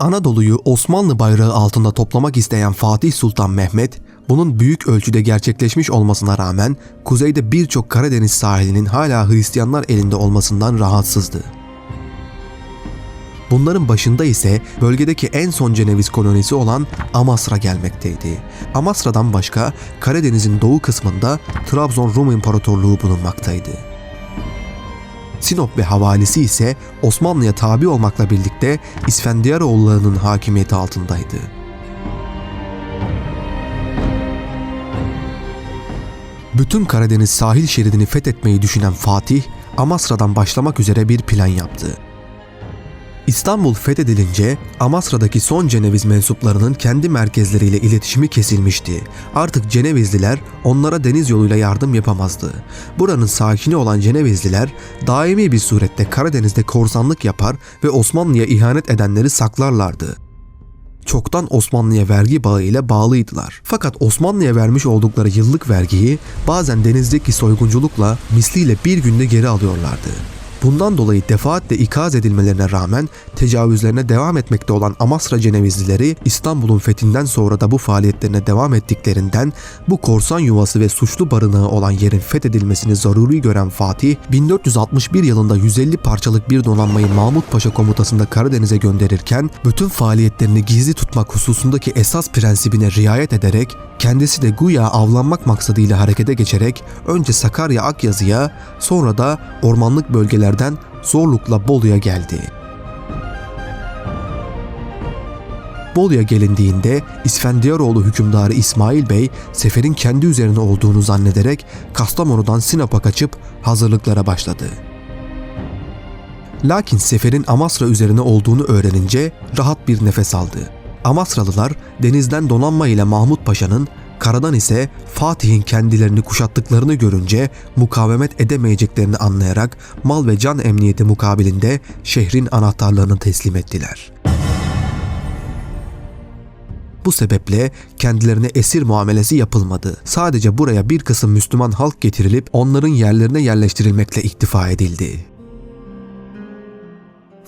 Anadolu'yu Osmanlı bayrağı altında toplamak isteyen Fatih Sultan Mehmet, bunun büyük ölçüde gerçekleşmiş olmasına rağmen kuzeyde birçok Karadeniz sahilinin hala Hristiyanlar elinde olmasından rahatsızdı. Bunların başında ise bölgedeki en son Ceneviz kolonisi olan Amasra gelmekteydi. Amasra'dan başka Karadeniz'in doğu kısmında Trabzon Rum İmparatorluğu bulunmaktaydı. Sinop ve havalisi ise Osmanlı'ya tabi olmakla birlikte İsfendiyaroğullarının hakimiyeti altındaydı. Bütün Karadeniz sahil şeridini fethetmeyi düşünen Fatih, Amasra'dan başlamak üzere bir plan yaptı. İstanbul fethedilince Amasra'daki son Ceneviz mensuplarının kendi merkezleriyle iletişimi kesilmişti. Artık Cenevizliler onlara deniz yoluyla yardım yapamazdı. Buranın sakini olan Cenevizliler daimi bir surette Karadeniz'de korsanlık yapar ve Osmanlı'ya ihanet edenleri saklarlardı çoktan Osmanlı'ya vergi bağı ile bağlıydılar. Fakat Osmanlı'ya vermiş oldukları yıllık vergiyi bazen denizdeki soygunculukla misliyle bir günde geri alıyorlardı. Bundan dolayı defaatle ikaz edilmelerine rağmen tecavüzlerine devam etmekte olan Amasra Cenevizlileri İstanbul'un fethinden sonra da bu faaliyetlerine devam ettiklerinden bu korsan yuvası ve suçlu barınağı olan yerin fethedilmesini zaruri gören Fatih 1461 yılında 150 parçalık bir donanmayı Mahmut Paşa komutasında Karadeniz'e gönderirken bütün faaliyetlerini gizli tutmak hususundaki esas prensibine riayet ederek kendisi de güya avlanmak maksadıyla harekete geçerek önce Sakarya Akyazı'ya sonra da ormanlık bölgelerden zorlukla Bolu'ya geldi. Bolu'ya gelindiğinde İsfendiyaroğlu hükümdarı İsmail Bey seferin kendi üzerine olduğunu zannederek Kastamonu'dan Sinop'a kaçıp hazırlıklara başladı. Lakin seferin Amasra üzerine olduğunu öğrenince rahat bir nefes aldı. Amasralılar denizden donanma ile Mahmut Paşa'nın, karadan ise Fatih'in kendilerini kuşattıklarını görünce mukavemet edemeyeceklerini anlayarak mal ve can emniyeti mukabilinde şehrin anahtarlarını teslim ettiler. Bu sebeple kendilerine esir muamelesi yapılmadı. Sadece buraya bir kısım Müslüman halk getirilip onların yerlerine yerleştirilmekle iktifa edildi.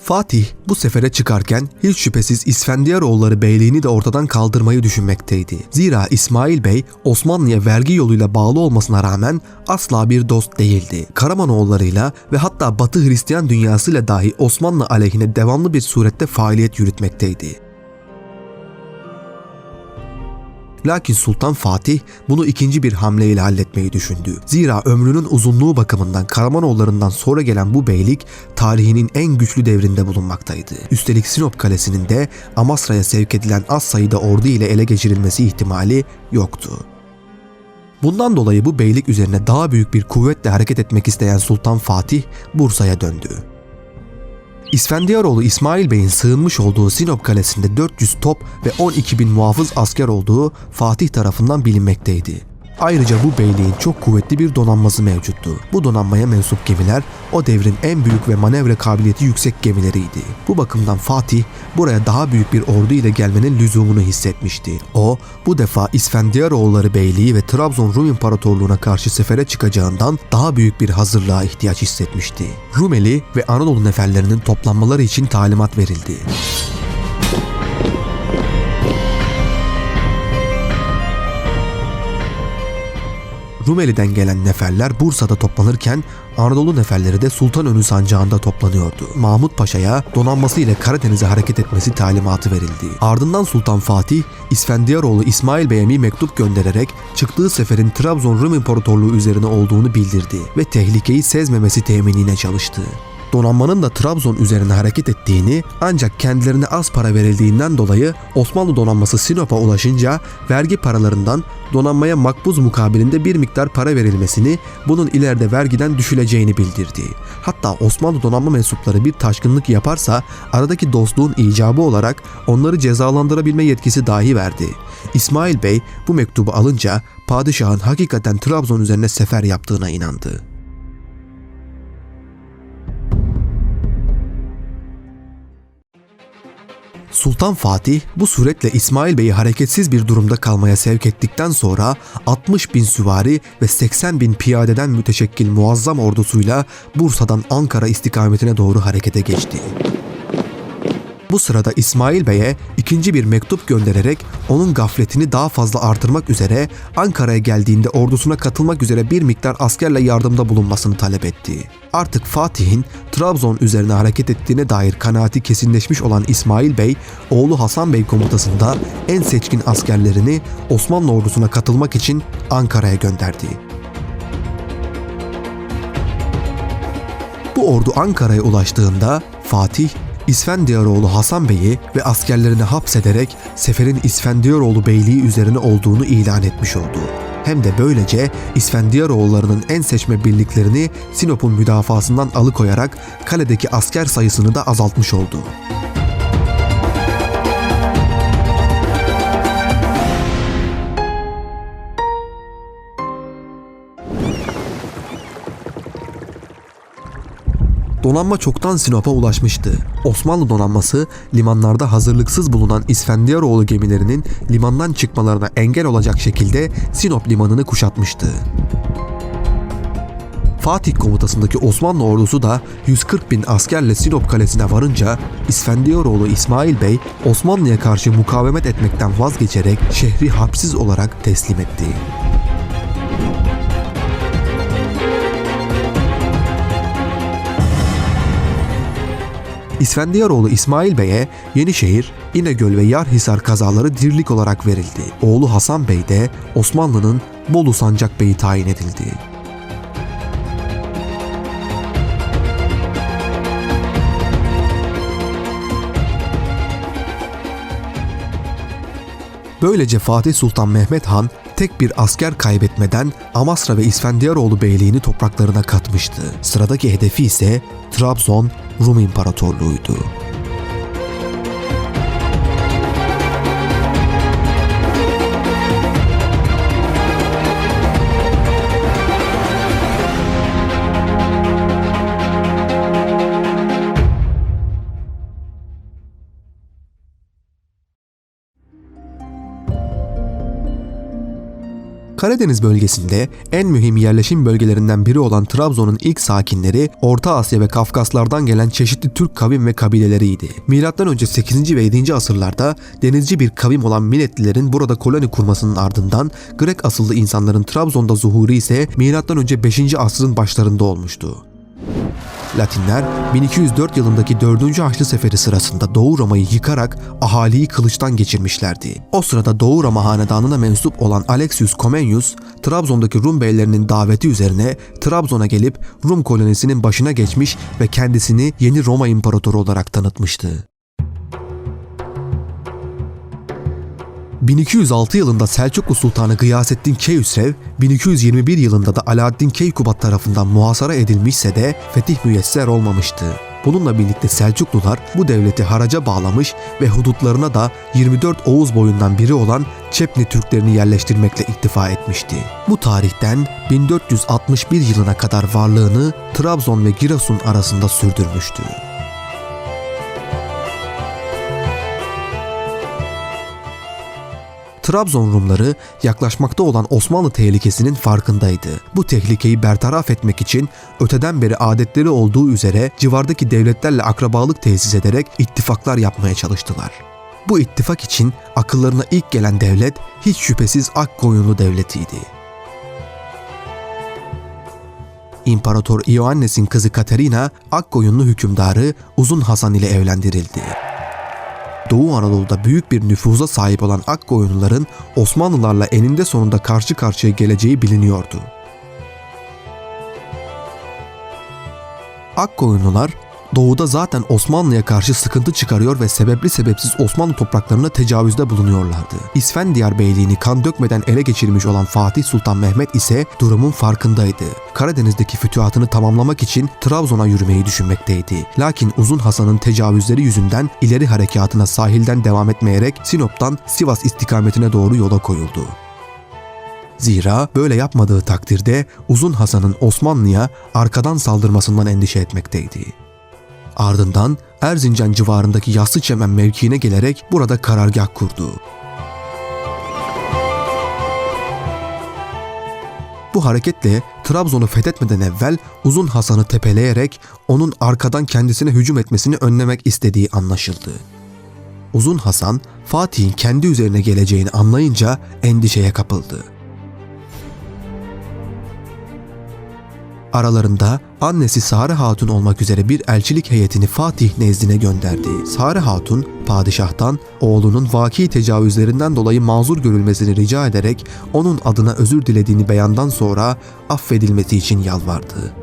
Fatih bu sefere çıkarken hiç şüphesiz İsfendiyaroğulları beyliğini de ortadan kaldırmayı düşünmekteydi. Zira İsmail Bey Osmanlı'ya vergi yoluyla bağlı olmasına rağmen asla bir dost değildi. Karamanoğullarıyla ve hatta Batı Hristiyan dünyasıyla dahi Osmanlı aleyhine devamlı bir surette faaliyet yürütmekteydi. Lakin Sultan Fatih bunu ikinci bir hamleyle halletmeyi düşündü. Zira ömrünün uzunluğu bakımından Karamanoğullarından sonra gelen bu beylik tarihinin en güçlü devrinde bulunmaktaydı. Üstelik Sinop Kalesi'nin de Amasra'ya sevk edilen az sayıda ordu ile ele geçirilmesi ihtimali yoktu. Bundan dolayı bu beylik üzerine daha büyük bir kuvvetle hareket etmek isteyen Sultan Fatih Bursa'ya döndü. İsfendiyaroğlu İsmail Bey'in sığınmış olduğu Sinop Kalesi'nde 400 top ve 12 bin muhafız asker olduğu Fatih tarafından bilinmekteydi. Ayrıca bu beyliğin çok kuvvetli bir donanması mevcuttu. Bu donanmaya mensup gemiler o devrin en büyük ve manevra kabiliyeti yüksek gemileriydi. Bu bakımdan Fatih buraya daha büyük bir ordu ile gelmenin lüzumunu hissetmişti. O bu defa İsfendiyaroğulları Beyliği ve Trabzon Rum İmparatorluğu'na karşı sefere çıkacağından daha büyük bir hazırlığa ihtiyaç hissetmişti. Rumeli ve Anadolu neferlerinin toplanmaları için talimat verildi. Rumeli'den gelen neferler Bursa'da toplanırken Anadolu neferleri de Sultanönü sancağında toplanıyordu. Mahmut Paşa'ya donanması ile Karadeniz'e hareket etmesi talimatı verildi. Ardından Sultan Fatih, İsfendiyaroğlu İsmail Bey'e bir mektup göndererek çıktığı seferin Trabzon Rum İmparatorluğu üzerine olduğunu bildirdi ve tehlikeyi sezmemesi teminine çalıştı donanmanın da Trabzon üzerine hareket ettiğini ancak kendilerine az para verildiğinden dolayı Osmanlı donanması Sinop'a ulaşınca vergi paralarından donanmaya makbuz mukabilinde bir miktar para verilmesini bunun ileride vergiden düşüleceğini bildirdi. Hatta Osmanlı donanma mensupları bir taşkınlık yaparsa aradaki dostluğun icabı olarak onları cezalandırabilme yetkisi dahi verdi. İsmail Bey bu mektubu alınca padişahın hakikaten Trabzon üzerine sefer yaptığına inandı. Sultan Fatih bu suretle İsmail Bey'i hareketsiz bir durumda kalmaya sevk ettikten sonra 60 bin süvari ve 80 bin piyadeden müteşekkil muazzam ordusuyla Bursa'dan Ankara istikametine doğru harekete geçti. Bu sırada İsmail Bey'e ikinci bir mektup göndererek onun gafletini daha fazla artırmak üzere Ankara'ya geldiğinde ordusuna katılmak üzere bir miktar askerle yardımda bulunmasını talep etti. Artık Fatih'in Trabzon üzerine hareket ettiğine dair kanaati kesinleşmiş olan İsmail Bey, oğlu Hasan Bey komutasında en seçkin askerlerini Osmanlı ordusuna katılmak için Ankara'ya gönderdi. Bu ordu Ankara'ya ulaştığında Fatih, İsfendiyaroğlu Hasan Bey'i ve askerlerini hapsederek seferin İsfendiyaroğlu Beyliği üzerine olduğunu ilan etmiş oldu. Hem de böylece İsfendiyaroğullarının en seçme birliklerini Sinop'un müdafasından alıkoyarak kaledeki asker sayısını da azaltmış oldu. Donanma çoktan Sinop'a ulaşmıştı. Osmanlı donanması limanlarda hazırlıksız bulunan İsfendiyaroğlu gemilerinin limandan çıkmalarına engel olacak şekilde Sinop limanını kuşatmıştı. Fatih komutasındaki Osmanlı ordusu da 140 bin askerle Sinop kalesine varınca İsfendiyaroğlu İsmail Bey Osmanlı'ya karşı mukavemet etmekten vazgeçerek şehri hapsiz olarak teslim etti. İsfendiyaroğlu İsmail Bey'e Yenişehir, İnegöl ve Yarhisar kazaları dirlik olarak verildi. Oğlu Hasan Bey de Osmanlı'nın Bolu Sancak Bey'i tayin edildi. Böylece Fatih Sultan Mehmet Han tek bir asker kaybetmeden Amasra ve İsfendiyaroğlu beyliğini topraklarına katmıştı. Sıradaki hedefi ise Trabzon Rum İmparatorluğu'ydu. Karadeniz bölgesinde en mühim yerleşim bölgelerinden biri olan Trabzon'un ilk sakinleri Orta Asya ve Kafkaslardan gelen çeşitli Türk kavim ve kabileleriydi. Milattan önce 8. ve 7. asırlarda denizci bir kavim olan Miletlilerin burada koloni kurmasının ardından Grek asıllı insanların Trabzon'da zuhuru ise milattan önce 5. asrın başlarında olmuştu. Latinler 1204 yılındaki 4. Haçlı Seferi sırasında Doğu Roma'yı yıkarak ahaliyi kılıçtan geçirmişlerdi. O sırada Doğu Roma hanedanına mensup olan Alexius Comenius, Trabzon'daki Rum beylerinin daveti üzerine Trabzon'a gelip Rum kolonisinin başına geçmiş ve kendisini yeni Roma İmparatoru olarak tanıtmıştı. 1206 yılında Selçuklu Sultanı Gıyasettin Keyhüsrev, 1221 yılında da Alaaddin Keykubat tarafından muhasara edilmişse de fetih müyesser olmamıştı. Bununla birlikte Selçuklular bu devleti haraca bağlamış ve hudutlarına da 24 Oğuz boyundan biri olan Çepni Türklerini yerleştirmekle iktifa etmişti. Bu tarihten 1461 yılına kadar varlığını Trabzon ve Giresun arasında sürdürmüştü. Trabzon Rumları yaklaşmakta olan Osmanlı tehlikesinin farkındaydı. Bu tehlikeyi bertaraf etmek için öteden beri adetleri olduğu üzere civardaki devletlerle akrabalık tesis ederek ittifaklar yapmaya çalıştılar. Bu ittifak için akıllarına ilk gelen devlet hiç şüphesiz Akkoyunlu devletiydi. İmparator Ioannes'in kızı Katerina, Akkoyunlu hükümdarı Uzun Hasan ile evlendirildi. Doğu Anadolu'da büyük bir nüfuza sahip olan Akkoyunluların Osmanlılarla eninde sonunda karşı karşıya geleceği biliniyordu. Akkoyunlular doğuda zaten Osmanlı'ya karşı sıkıntı çıkarıyor ve sebepli sebepsiz Osmanlı topraklarına tecavüzde bulunuyorlardı. İsfendiyar Beyliğini kan dökmeden ele geçirmiş olan Fatih Sultan Mehmet ise durumun farkındaydı. Karadeniz'deki fütühatını tamamlamak için Trabzon'a yürümeyi düşünmekteydi. Lakin Uzun Hasan'ın tecavüzleri yüzünden ileri harekatına sahilden devam etmeyerek Sinop'tan Sivas istikametine doğru yola koyuldu. Zira böyle yapmadığı takdirde Uzun Hasan'ın Osmanlı'ya arkadan saldırmasından endişe etmekteydi. Ardından Erzincan civarındaki Yassıçemen mevkiine gelerek burada karargah kurdu. Bu hareketle Trabzon'u fethetmeden evvel Uzun Hasan'ı tepeleyerek onun arkadan kendisine hücum etmesini önlemek istediği anlaşıldı. Uzun Hasan, Fatih'in kendi üzerine geleceğini anlayınca endişeye kapıldı. Aralarında annesi Sare Hatun olmak üzere bir elçilik heyetini Fatih nezdine gönderdi. Sare Hatun, padişahtan oğlunun vaki tecavüzlerinden dolayı mazur görülmesini rica ederek onun adına özür dilediğini beyandan sonra affedilmesi için yalvardı.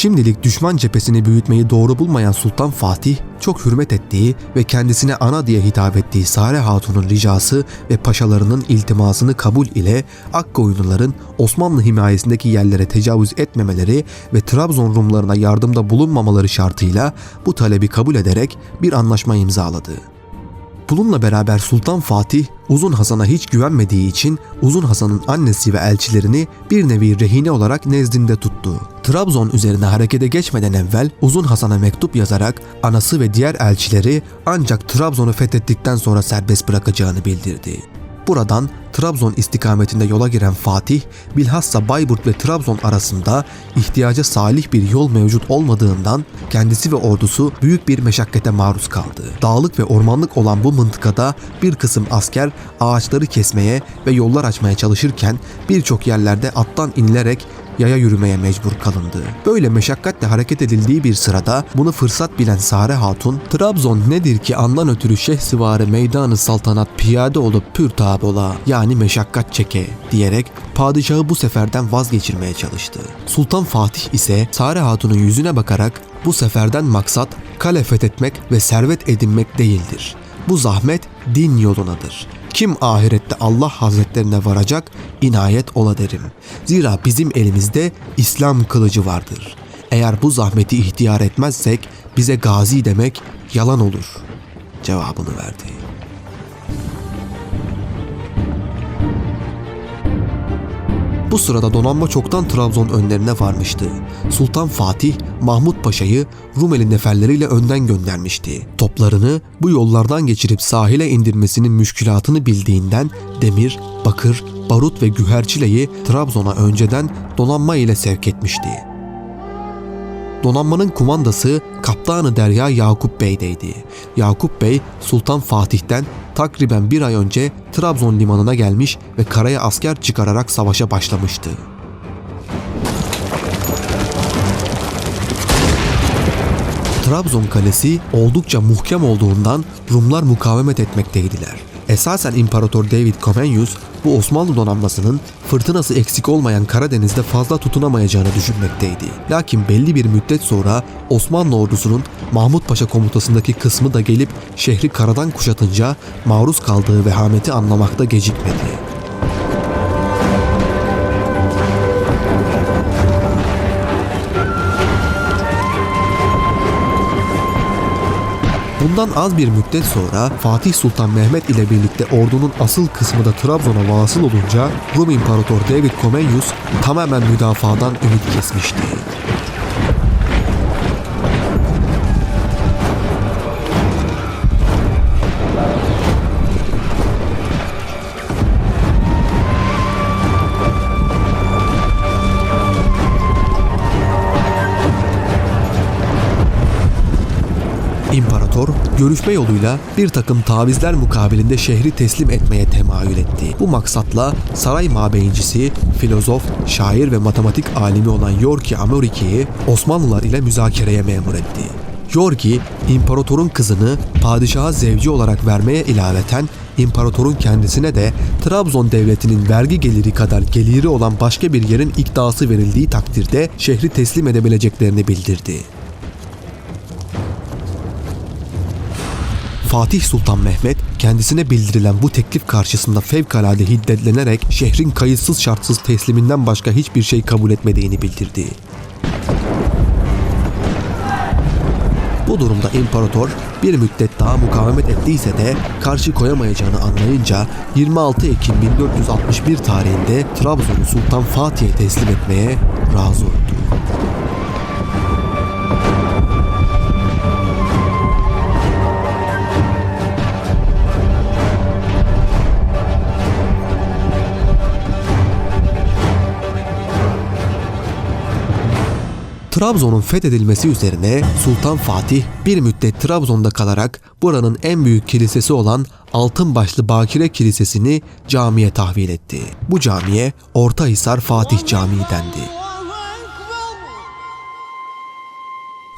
Şimdilik düşman cephesini büyütmeyi doğru bulmayan Sultan Fatih, çok hürmet ettiği ve kendisine ana diye hitap ettiği Sare Hatun'un ricası ve paşalarının iltimasını kabul ile Akkoyunluların Osmanlı himayesindeki yerlere tecavüz etmemeleri ve Trabzon Rumlarına yardımda bulunmamaları şartıyla bu talebi kabul ederek bir anlaşma imzaladı. Bununla beraber Sultan Fatih Uzun Hasan'a hiç güvenmediği için Uzun Hasan'ın annesi ve elçilerini bir nevi rehine olarak nezdinde tuttu. Trabzon üzerine harekete geçmeden evvel Uzun Hasan'a mektup yazarak anası ve diğer elçileri ancak Trabzon'u fethettikten sonra serbest bırakacağını bildirdi. Buradan Trabzon istikametinde yola giren Fatih, bilhassa Bayburt ve Trabzon arasında ihtiyaca salih bir yol mevcut olmadığından kendisi ve ordusu büyük bir meşakkate maruz kaldı. Dağlık ve ormanlık olan bu mıntıkada bir kısım asker ağaçları kesmeye ve yollar açmaya çalışırken birçok yerlerde attan inilerek yaya yürümeye mecbur kalındı. Böyle meşakkatle hareket edildiği bir sırada bunu fırsat bilen Sare Hatun, Trabzon nedir ki andan ötürü Şehsivarı meydanı saltanat piyade olup pür tabola yani meşakkat çeke diyerek padişahı bu seferden vazgeçirmeye çalıştı. Sultan Fatih ise Sare Hatun'un yüzüne bakarak bu seferden maksat kale fethetmek ve servet edinmek değildir. Bu zahmet din yolunadır. Kim ahirette Allah hazretlerine varacak inayet ola derim. Zira bizim elimizde İslam kılıcı vardır. Eğer bu zahmeti ihtiyar etmezsek bize gazi demek yalan olur cevabını verdi. Bu sırada donanma çoktan Trabzon önlerine varmıştı. Sultan Fatih, Mahmut Paşa'yı Rumeli neferleriyle önden göndermişti. Toplarını bu yollardan geçirip sahile indirmesinin müşkülatını bildiğinden demir, bakır, barut ve güherçileyi Trabzon'a önceden donanma ile sevk etmişti. Donanmanın kumandası Kaptanı Derya Yakup Bey'deydi. Yakup Bey Sultan Fatih'ten takriben bir ay önce Trabzon limanına gelmiş ve karaya asker çıkararak savaşa başlamıştı. Trabzon kalesi oldukça muhkem olduğundan Rumlar mukavemet etmekteydiler. Esasen İmparator David Comenius bu Osmanlı donanmasının fırtınası eksik olmayan Karadeniz'de fazla tutunamayacağını düşünmekteydi. Lakin belli bir müddet sonra Osmanlı ordusunun Mahmut Paşa komutasındaki kısmı da gelip şehri karadan kuşatınca maruz kaldığı vehameti anlamakta gecikmedi. Bundan az bir müddet sonra Fatih Sultan Mehmet ile birlikte ordunun asıl kısmı da Trabzon'a vasıl olunca Rum İmparator David Comenius tamamen müdafadan ümit kesmişti. İmparator görüşme yoluyla bir takım tavizler mukabilinde şehri teslim etmeye temayül etti. Bu maksatla saray mabeyincisi, filozof, şair ve matematik alimi olan Yorki Amoriki'yi Osmanlılar ile müzakereye memur etti. Yorki, imparatorun kızını padişaha zevci olarak vermeye ilaveten imparatorun kendisine de Trabzon devletinin vergi geliri kadar geliri olan başka bir yerin ikdası verildiği takdirde şehri teslim edebileceklerini bildirdi. Fatih Sultan Mehmet kendisine bildirilen bu teklif karşısında fevkalade hiddetlenerek şehrin kayıtsız şartsız tesliminden başka hiçbir şey kabul etmediğini bildirdi. Bu durumda imparator bir müddet daha mukavemet ettiyse de karşı koyamayacağını anlayınca 26 Ekim 1461 tarihinde Trabzon'u Sultan Fatih'e teslim etmeye razı oldu. Trabzon'un fethedilmesi üzerine Sultan Fatih bir müddet Trabzon'da kalarak buranın en büyük kilisesi olan Altınbaşlı Bakire Kilisesi'ni camiye tahvil etti. Bu camiye Ortahisar Fatih Camii dendi.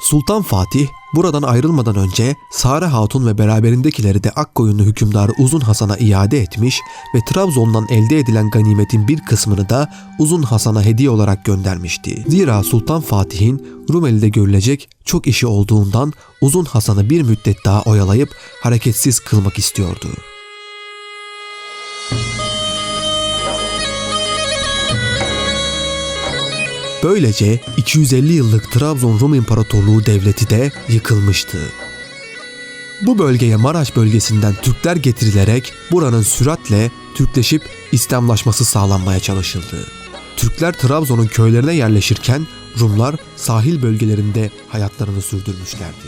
Sultan Fatih buradan ayrılmadan önce Sare Hatun ve beraberindekileri de Akkoyunlu hükümdarı Uzun Hasan'a iade etmiş ve Trabzon'dan elde edilen ganimetin bir kısmını da Uzun Hasan'a hediye olarak göndermişti. Zira Sultan Fatih'in Rumeli'de görülecek çok işi olduğundan Uzun Hasan'ı bir müddet daha oyalayıp hareketsiz kılmak istiyordu. Böylece 250 yıllık Trabzon Rum İmparatorluğu devleti de yıkılmıştı. Bu bölgeye Maraş bölgesinden Türkler getirilerek buranın süratle Türkleşip İslamlaşması sağlanmaya çalışıldı. Türkler Trabzon'un köylerine yerleşirken Rumlar sahil bölgelerinde hayatlarını sürdürmüşlerdi.